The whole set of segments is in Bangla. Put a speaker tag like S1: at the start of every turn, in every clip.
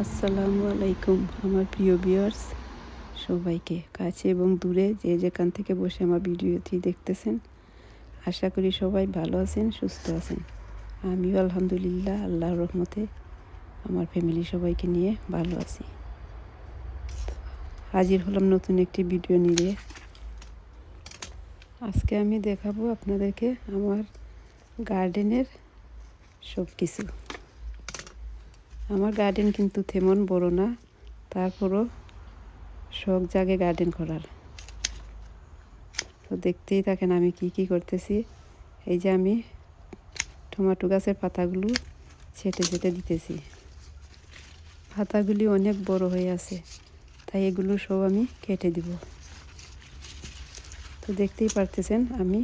S1: আসসালামু আলাইকুম, আমার প্রিয় ভিউয়ার্স সবাইকে কাছে এবং দূরে যে যেখান থেকে বসে আমার ভিডিওটি দেখতেছেন, আশা করি সবাই ভালো আছেন, সুস্থ আছেন। আমিও আলহামদুলিল্লাহ, আল্লাহর রহমতে আমার ফ্যামিলি সবাইকে নিয়ে ভালো আছি। হাজির হলাম নতুন একটি ভিডিও নিয়ে। আজকে আমি দেখাবো আপনাদেরকে আমার গার্ডেনের সব কিছু আমার গার্ডেন কিন্তু তেমন বড় না, তারপরও শখ জাগে গার্ডেন করার। তো দেখতেই থাকেন আমি কি কি করতেছি। এই যে আমি টমাটো গাছের পাতাগুলো ছেটে ছেটে দিতেছি। পাতাগুলি অনেক বড় হয়ে আছে, তাই এগুলো সব আমি কেটে দিব। তো দেখতেই পারতেছেন আমি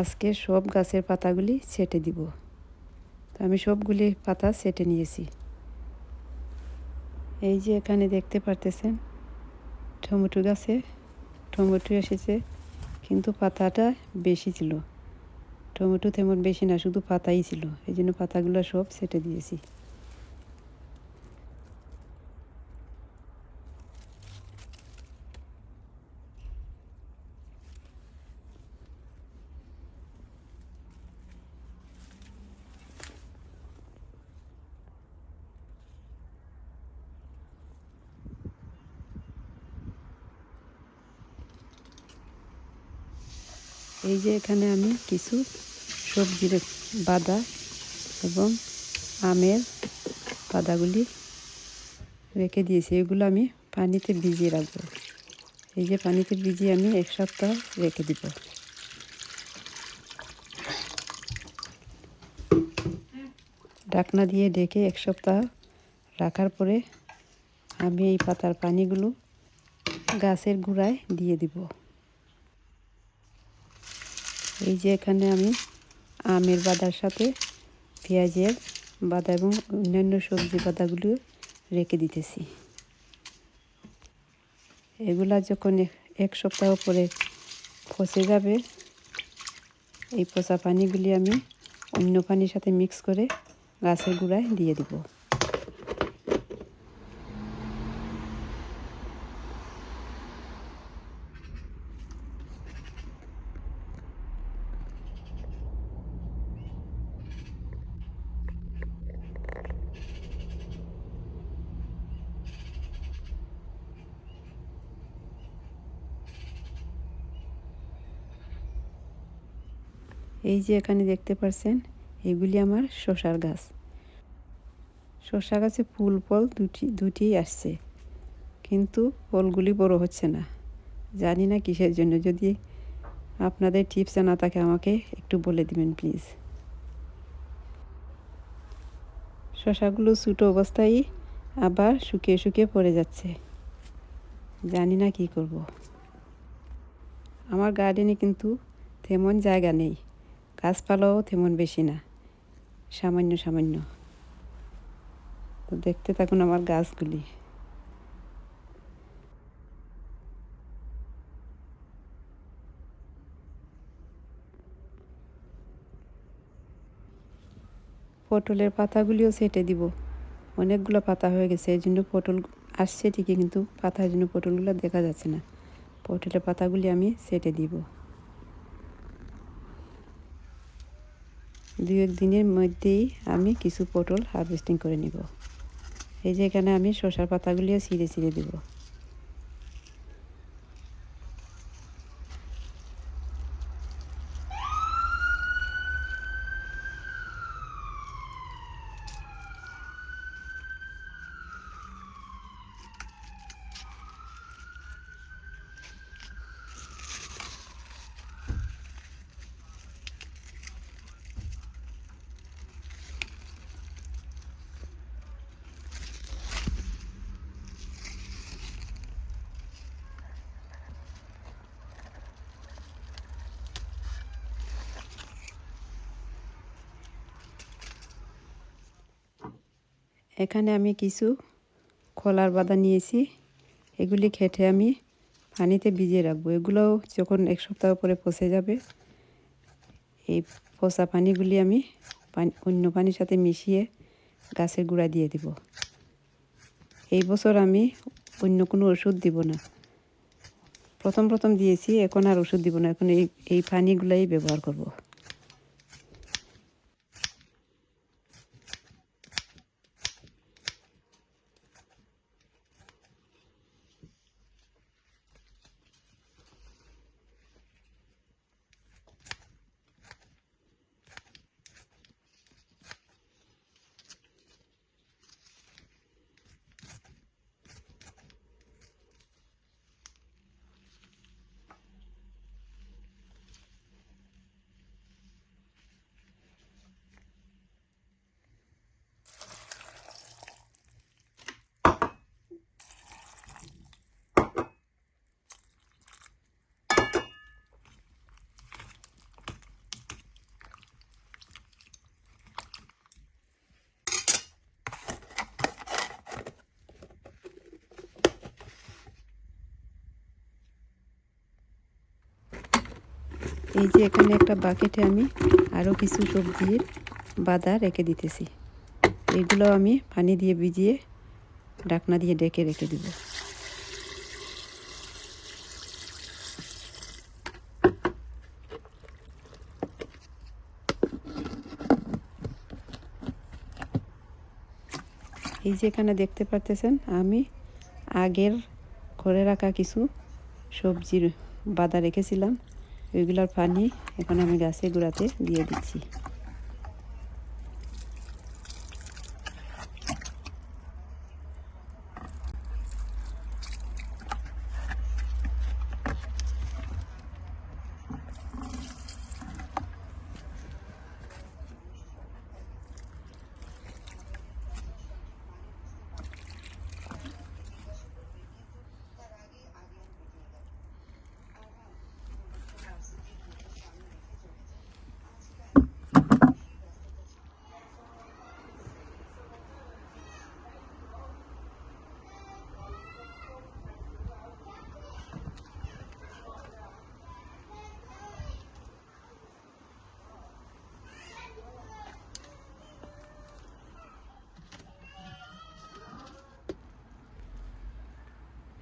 S1: আজকে সব গাছের পাতাগুলি ছেটে দিব। আমি সবগুলি পাতা সেটে নিয়েছি। এই যে এখানে দেখতে পারতেছেন, টমেটো গাছে, টমেটো এসেছে, কিন্তু পাতাটা বেশি ছিল। টমেটো তেমন বেশি না, শুধু পাতাই ছিল। এই জন্য পাতাগুলো সব সেটে দিয়েছি। এই যে এখানে আমি কিছু সবজির বাদা এবং আমের বাদাগুলি রেখে দিয়েছি। এগুলো আমি পানিতে ভিজিয়ে রাখব। এই যে পানিতে ভিজিয়ে আমি এক সপ্তাহ রেখে দিব। ঢাকনা দিয়ে ডেকে এক সপ্তাহ রাখার পরে আমি এই পাতার পানিগুলো গাছের গুঁড়ায় দিয়ে দিব। এই যে এখানে আমি আমের বাদার সাথে পেঁয়াজের বাদা এবং অন্যান্য সবজি বাদাগুলো রেখে দিতেছি। এগুলা যখন এক সপ্তাহ পরে ফসে যাবে, এই পচা পানিগুলি আমি অন্য পানির সাথে মিক্স করে গাছের গুঁড়ায় দিয়ে দিব। এই যে এখানে দেখতে পাচ্ছেন এগুলি আমার শশার গাছ। শশা গাছে ফুল, ফল দুটি, দুটিই আসছে। কিন্তু ফলগুলি বড় হচ্ছে না। জানি না কিসের জন্য, যদি আপনাদের টিপস না থাকে আমাকে একটু বলে দিবেন, প্লিজ। শশাগুলো ছোটো অবস্থায় আবার শুকিয়ে শুকিয়ে পড়ে যাচ্ছে। জানি না কি করব। আমার গার্ডেনে কিন্তু তেমন জায়গা নেই। গাছপালাও তেমন বেশি না। সামান্য সামান্য। তো দেখতে থাকুন আমার গাছগুলি। পটলের পাতাগুলিও সেটে দিব। অনেকগুলো পাতা হয়ে গেছে এই জন্য পটল আসছে ঠিকই, কিন্তু পাতার জন্য পটলগুলো দেখা যাচ্ছে না। পটলের পাতাগুলি আমি সেটে দিব। দু এক দিনের মধ্যেই আমি কিছু পটল হারভেস্টিং করে নিব। এই যে এখানে আমি শসার পাতাগুলিও ছিঁড়ে ছিঁড়ে দেবো। এখানে আমি কিছু কলার বাদা নিয়েছি। এগুলি খেটে আমি পানিতে ভিজিয়ে রাখব। এগুলোও যখন এক সপ্তাহ পরে পচে যাবে, এই পচা পানিগুলি আমি পানি, অন্য পানির সাথে মিশিয়ে গাছের গুঁড়া দিয়ে দিব। এই বছর আমি অন্য কোনো ওষুধ দিব না। প্রথম প্রথম দিয়েছি, এখন আর ওষুধ দিব না। এখন এই এই পানিগুলাই ব্যবহার করব। এই যে এখানে একটা বাকেটে আমি আরও কিছু সবজির বাদা রেখে দিতেছি। এগুলো আমি পানি দিয়ে ভিজিয়ে ডাকনা দিয়ে ডেকে রেখে দিব। এই যে এখানে দেখতে পারতেছেন, আমি আগের করে রাখা কিছু সবজির বাদা রেখেছিলাম। ওইগুলোর পানি এখন আমি গাছের গোড়াতে দিয়ে দিচ্ছি।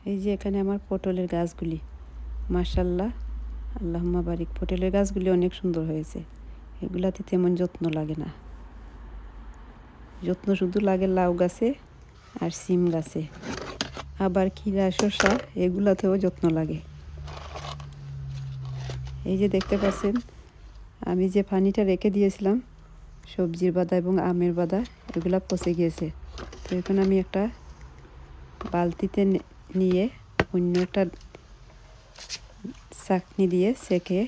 S1: এই যে এখানে আমার পটলের গাছগুলি। মার্শাল্লাহ আল্লাহম্মা বারিক। পটলের গাছগুলি অনেক সুন্দর হয়েছে। এগুলাতে তেমন যত্ন লাগে না। যত্ন শুধু লাগে লাউ গাছে আর সিম গাছে। আবার ক্ষীরা, শসা, এগুলাতেও যত্ন লাগে। এই যে দেখতে পাচ্ছেন, আমি যে পানিটা রেখে দিয়েছিলাম, সবজির বাদা এবং আমের বাদা, এগুলা পচে গিয়েছে। তো এখন আমি একটা বালতিতে নিয়ে অন্য একটা চাকনি দিয়ে সেকে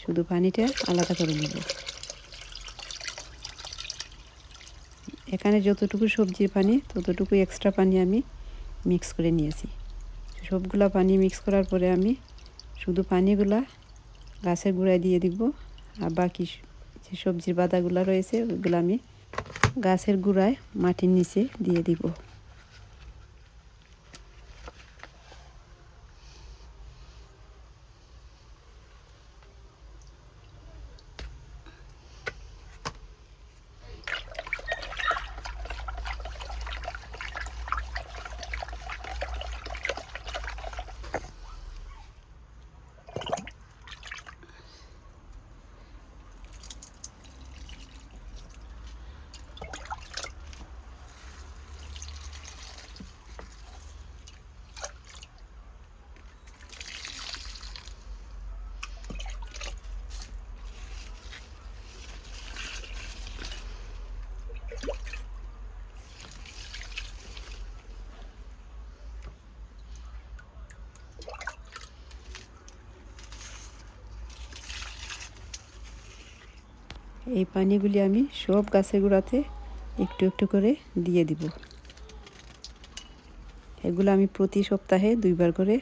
S1: শুধু পানিটা আলাদা করে নেব। এখানে যতটুকু সবজির পানি, ততটুকু এক্সট্রা পানি আমি মিক্স করে নিয়েছি। সবগুলা পানি মিক্স করার পরে আমি শুধু পানিগুলা গাছের গুঁড়ায় দিয়ে দিব আর বাকি যে সবজির বাদাগুলো রয়েছে ওইগুলো আমি গাছের গুঁড়ায় মাটির নিচে দিয়ে দিব। এই পানিগুলি আমি সব গাছের গোড়াতে একটু একটু করে দিয়ে দিব। এগুলো আমি প্রতি সপ্তাহে দুইবার করে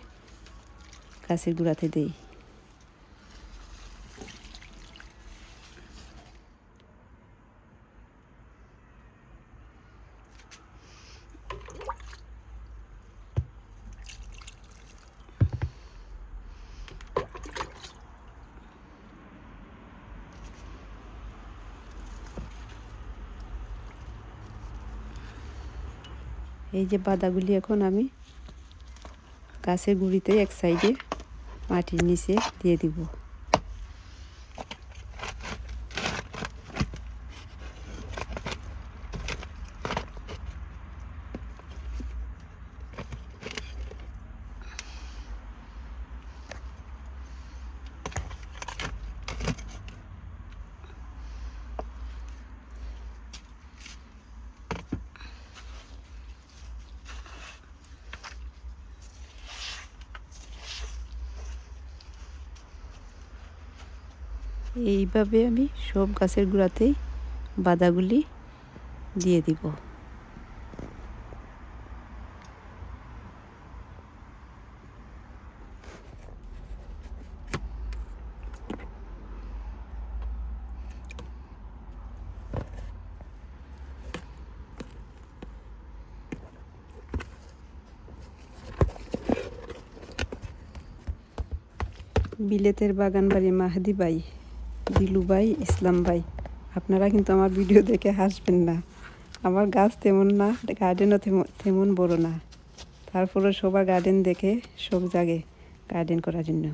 S1: গাছের গোড়াতে দেই। এই যে বাদাগুলি এখন আমি গাছের গুঁড়িতে এক সাইডে মাটির নিচে দিয়ে দিব। এইভাবে আমি সব গাছের গোড়াতেই বাদাগুলি দিয়ে দিব। বিলেতের বাগান বাড়ি মাহাদি ভাই। দিলু ভাই, ইসলাম ভাই। আপনারা কিন্তু আমার ভিডিও দেখে হাসবেন না। আমার গাছ তেমন না, গার্ডেনও তেমন বড় না। তারপরে সবার গার্ডেন দেখে শোক জাগে গার্ডেন করার জন্য।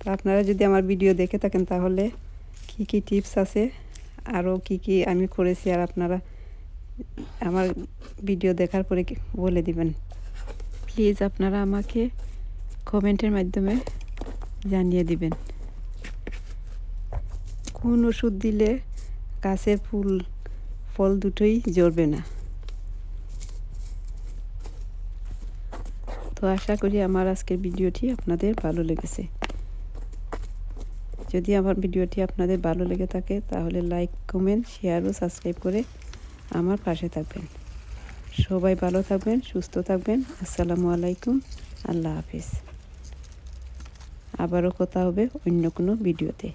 S1: তো আপনারা যদি আমার ভিডিও দেখে থাকেন তাহলে কি কি টিপস আছে? আরও কি কি আমি করেছি আর আপনারা আমার ভিডিও দেখার পরে বলে দিবেন? প্লিজ আপনারা আমাকে কমেন্টের মাধ্যমে জানিয়ে দিবেন। কোন ওষুধ দিলে গাছের ফুল, ফল দুটোই জ্বরবে না? তো আশা করি আমার আজকের ভিডিওটি আপনাদের ভালো লেগেছে। যদি আমার ভিডিওটি আপনাদের ভালো লেগে থাকে, তাহলে লাইক, কমেন্ট, শেয়ার ও সাবস্ক্রাইব করে আমার পাশে থাকবেন। সবাই ভালো থাকবেন, সুস্থ থাকবেন। আসসালামু আলাইকুম। আল্লাহ হাফিজ। আবারও কথা হবে অন্য কোনো ভিডিওতে।